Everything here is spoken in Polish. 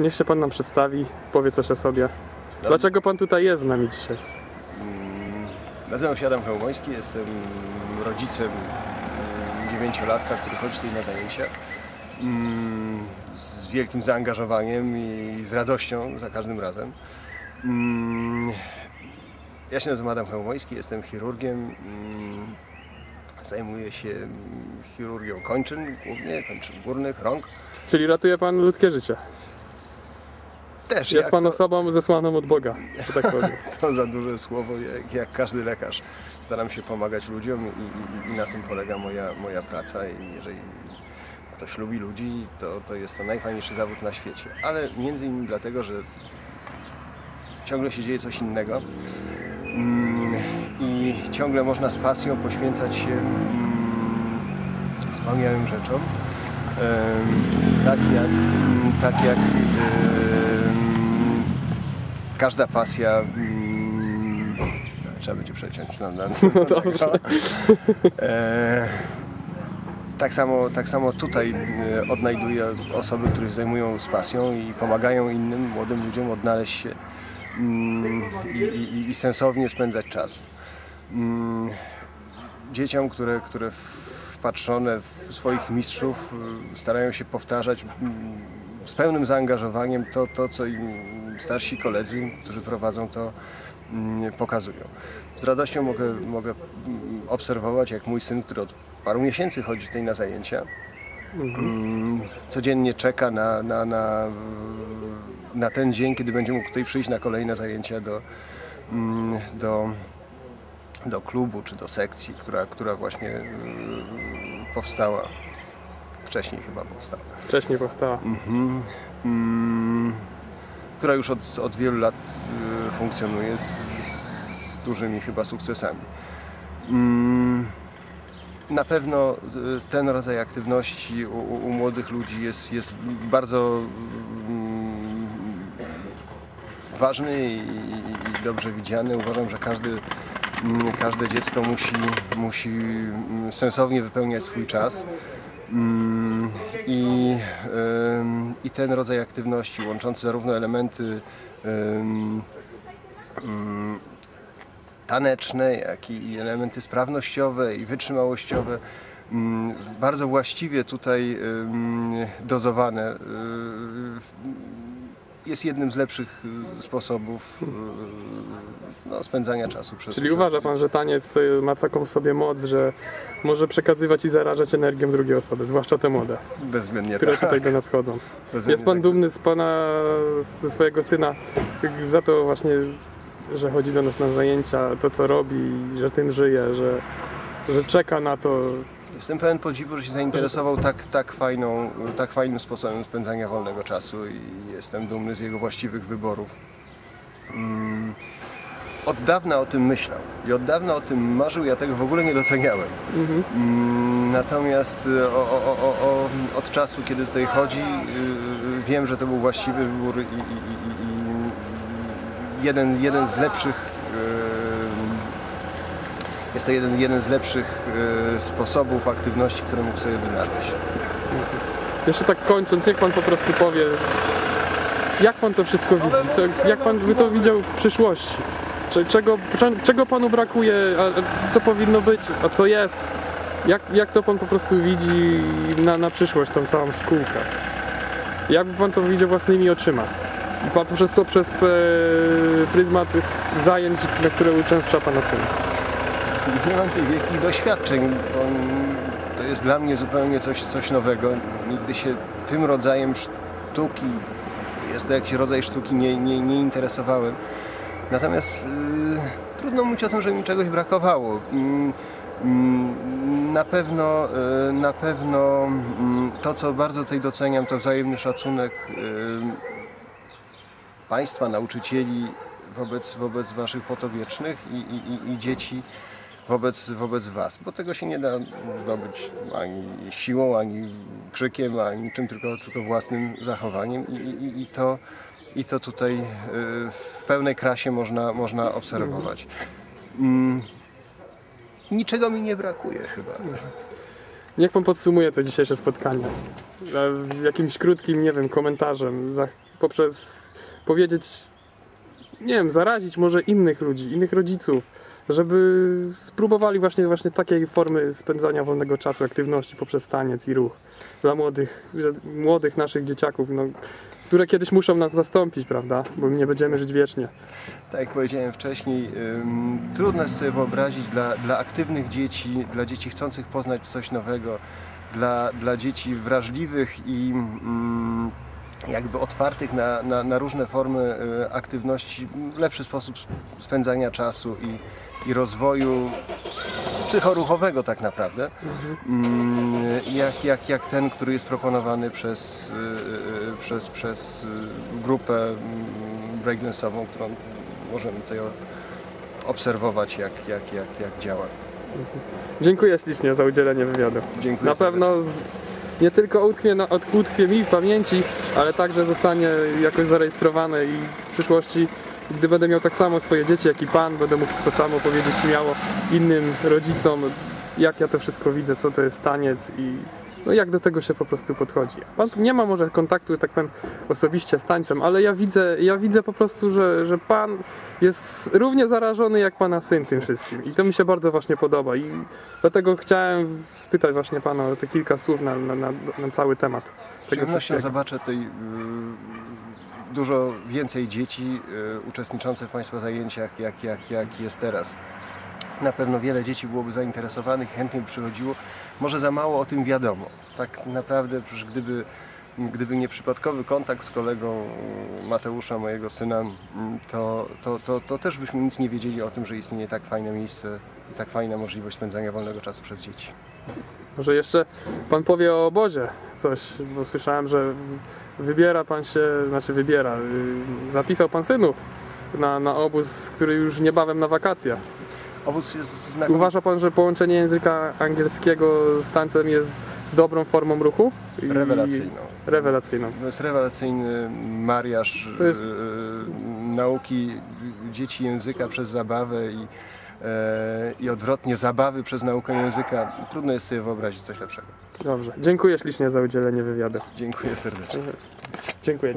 niech się pan nam przedstawi, powie coś o sobie. Dlaczego pan tutaj jest z nami dzisiaj? Nazywam się Adam Hełmoński, jestem rodzicem mm, dziewięciolatka, który chodzi tutaj na zajęcia. Mm, Z wielkim zaangażowaniem i z radością za każdym razem. Mm, Ja się nazywam Adam Hełmoński, jestem chirurgiem. mm, Zajmuję się mm, chirurgią kończyn, głównie kończyn górnych, rąk. Czyli ratuje pan ludzkie życie. Też Jest pan to- osobą zesłaną od Boga, że tak powiem. To za duże słowo, jak, jak każdy lekarz. Staram się pomagać ludziom i, i, i na tym polega moja, moja praca. I jeżeli ktoś lubi ludzi, to, to jest to najfajniejszy zawód na świecie. Ale między innymi dlatego, że ciągle się dzieje coś innego mm, i ciągle można z pasją poświęcać się mm, wspaniałym rzeczom. Tak jak, tak jak em, każda pasja. Mm, trzeba będzie przeciąć na, na, No dobrze. E, tak samo, tak samo tutaj e, odnajduję osoby, które zajmują z pasją i pomagają innym młodym ludziom odnaleźć się mm, i, i, i sensownie spędzać czas. Mm, Dzieciom, które, które wpatrzone w swoich mistrzów y, starają się powtarzać z pełnym zaangażowaniem to, to co im starsi koledzy, którzy prowadzą to, mm, pokazują. Z radością mogę, mogę mm, obserwować, jak mój syn, który od paru miesięcy chodzi tutaj na zajęcia, mm, codziennie czeka na, na, na, na ten dzień, kiedy będzie mógł tutaj przyjść na kolejne zajęcia do, do, do klubu czy do sekcji, która, która właśnie y, powstała. Wcześniej chyba powstała. Wcześniej powstała. Mhm. Mm, która już od, od wielu lat y, funkcjonuje z, z dużymi chyba sukcesami. Mm, na pewno y, ten rodzaj aktywności u, u- młodych ludzi jest, jest bardzo mm, ważny i, i, dobrze widziany. Uważam, że każdy, mm, każde dziecko musi, musi sensownie wypełniać swój czas. Mm, I, I ten rodzaj aktywności łączący zarówno elementy ym, taneczne, jak i elementy sprawnościowe i wytrzymałościowe ym, bardzo właściwie tutaj dozowane. Jest jednym z lepszych y, sposobów y, no, spędzania czasu przez Czyli uważa pan, że taniec ma taką sobie moc, że może przekazywać i zarażać energią drugiej osoby, zwłaszcza te młode, Bezwzględnie które tak. tutaj do nas chodzą. Bezwzględnie Jest pan tak. dumny z pana, ze swojego syna za to właśnie, że chodzi do nas na zajęcia, to co robi, że tym żyje, że, że czeka na to. Jestem pełen podziwu, że się zainteresował tak, tak, fajną, tak fajnym sposobem spędzania wolnego czasu i jestem dumny z jego właściwych wyborów. Mm, Od dawna o tym myślał i od dawna o tym marzył, ja tego w ogóle nie doceniałem. Mm, Natomiast y, o, o, o, od czasu, kiedy tutaj chodzi, y, wiem, że to był właściwy wybór i, i, i, i jeden, jeden z lepszych jest to jeden, jeden z lepszych y, sposobów aktywności, które mógł sobie wynaleźć. Jeszcze tak kończąc, niech pan po prostu powie, jak pan to wszystko widzi, co, jak pan by to widział w przyszłości? Cze- Czego, cze- czego panu brakuje, co powinno być, a co jest? Jak, jak to pan po prostu widzi na, na przyszłość, tą całą szkółkę? Jak by pan to widział własnymi oczyma? I pan poprzez to przez e, pryzmat zajęć, na które uczęszcza pana syn. Nie mam tych wielkich doświadczeń, bo to jest dla mnie zupełnie coś, coś nowego. Nigdy się tym rodzajem sztuki, jest to jakiś rodzaj sztuki, nie, nie, nie interesowałem. Natomiast y, trudno mówić o tym, że mi czegoś brakowało. Mm, mm, Na pewno, y, na pewno mm, to, co bardzo tutaj doceniam, to wzajemny szacunek y, Państwa, nauczycieli wobec, wobec Waszych podopiecznych i, i, i, i dzieci wobec, wobec Was, bo tego się nie da zdobyć ani siłą, ani krzykiem, ani niczym, tylko, tylko własnym zachowaniem i, i, i, to, i to tutaj y, w pełnej krasie można, można obserwować. Mm, Niczego mi nie brakuje chyba. Niech pan podsumuje to dzisiejsze spotkanie. Jakimś krótkim, nie wiem, komentarzem. Poprzez powiedzieć, nie wiem, zarazić może innych ludzi, innych rodziców, żeby spróbowali właśnie, właśnie takiej formy spędzania wolnego czasu, aktywności poprzez taniec i ruch dla młodych, młodych naszych dzieciaków, no, które kiedyś muszą nas zastąpić, prawda? Bo nie będziemy żyć wiecznie. Tak jak powiedziałem wcześniej, ym, trudno jest sobie wyobrazić dla, dla aktywnych dzieci, dla dzieci chcących poznać coś nowego, dla, dla dzieci wrażliwych i mm, jakby otwartych na, na, na różne formy y, aktywności, lepszy sposób sp- spędzania czasu i, i rozwoju psychoruchowego tak naprawdę, mm, jak, jak, jak ten, który jest proponowany przez, y, y, przez, przez grupę mm, breakdance'ową, którą możemy tutaj obserwować, jak, jak, jak, jak działa. Dziękuję ślicznie za udzielenie wywiadu. Dziękuję Na pewno z, nie tylko utkwie, na, utkwie mi w pamięci, ale także zostanie jakoś zarejestrowane i w przyszłości, gdy będę miał tak samo swoje dzieci, jak i pan, będę mógł to samo powiedzieć śmiało innym rodzicom, jak ja to wszystko widzę, co to jest taniec i no jak do tego się po prostu podchodzi. Pan nie ma może kontaktu, tak powiem, osobiście z tańcem, ale ja widzę, ja widzę po prostu, że, że pan jest równie zarażony jak pana syn tym wszystkim. I to mi się bardzo właśnie podoba. I dlatego chciałem spytać właśnie pana o te kilka słów na, na, na, na cały temat. Z przyjemnością zobaczę tutaj y, dużo więcej dzieci y, uczestniczących w Państwa zajęciach, jak, jak, jak jest teraz. Na pewno wiele dzieci byłoby zainteresowanych, chętnie by przychodziło. Może za mało o tym wiadomo. Tak naprawdę, gdyby, gdyby nie przypadkowy kontakt z kolegą Mateusza, mojego syna, to, to, to, to też byśmy nic nie wiedzieli o tym, że istnieje tak fajne miejsce i tak fajna możliwość spędzania wolnego czasu przez dzieci. Może jeszcze pan powie o obozie coś, bo słyszałem, że wybiera pan się, znaczy wybiera, zapisał pan synów na, na obóz, który już niebawem na wakacje. Obóz jest znakomity. Uważa pan, że połączenie języka angielskiego z tańcem jest dobrą formą ruchu? I- Rewelacyjną. Rewelacyjną. To jest rewelacyjny mariaż jest- e, nauki dzieci języka przez zabawę i, e, i odwrotnie zabawy przez naukę języka. Trudno jest sobie wyobrazić coś lepszego. Dobrze. Dziękuję ślicznie za udzielenie wywiadu. Dziękuję serdecznie. Dziękuję.